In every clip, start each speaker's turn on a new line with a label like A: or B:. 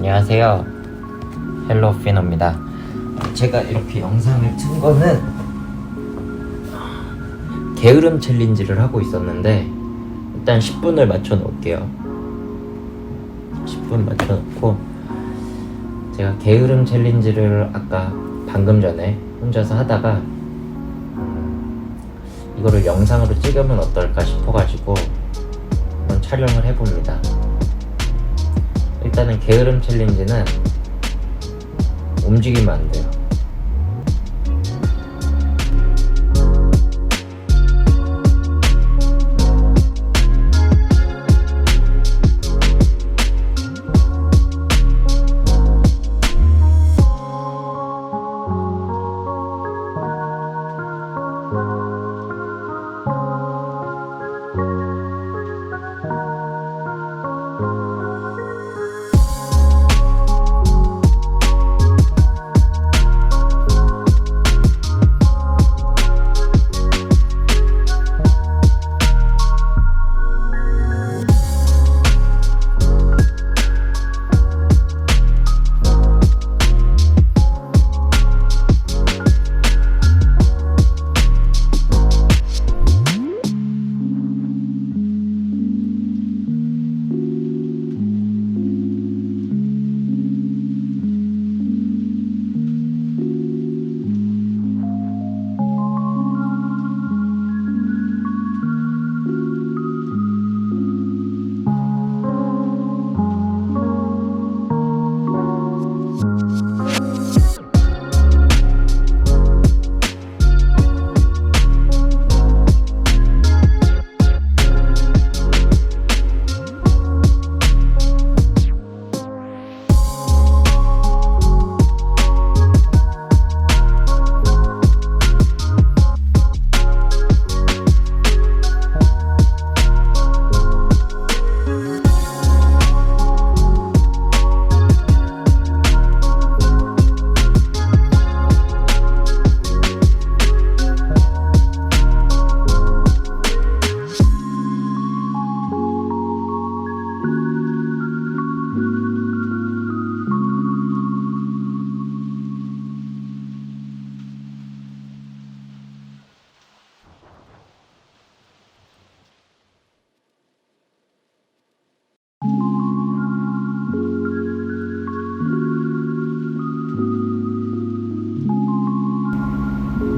A: 안녕하세요. 헬로 피노입니다. 제가 이렇게 영상을 튼 거는 게으름 챌린지를 하고 있었는데 일단 10분을 맞춰 놓을게요. 10분 맞춰 놓고 제가 게으름 챌린지를 아까 방금 전에 혼자서 하다가 음, 이거를 영상으로 찍으면 어떨까 싶어가지고 한번 촬영을 해봅니다. 일단은 게으름 챌린지는 움직이면 안 돼요.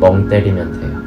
A: 멍 때리면 돼요.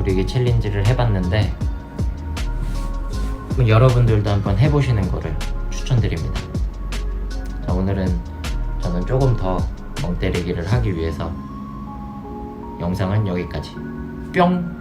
A: 부리기 챌린지를 해봤는데 여러분들도 한번 해보시는 거를 추천드립니다. 자 오늘은 저는 조금 더 멍 때리기를 하기 위해서 영상은 여기까지. 뿅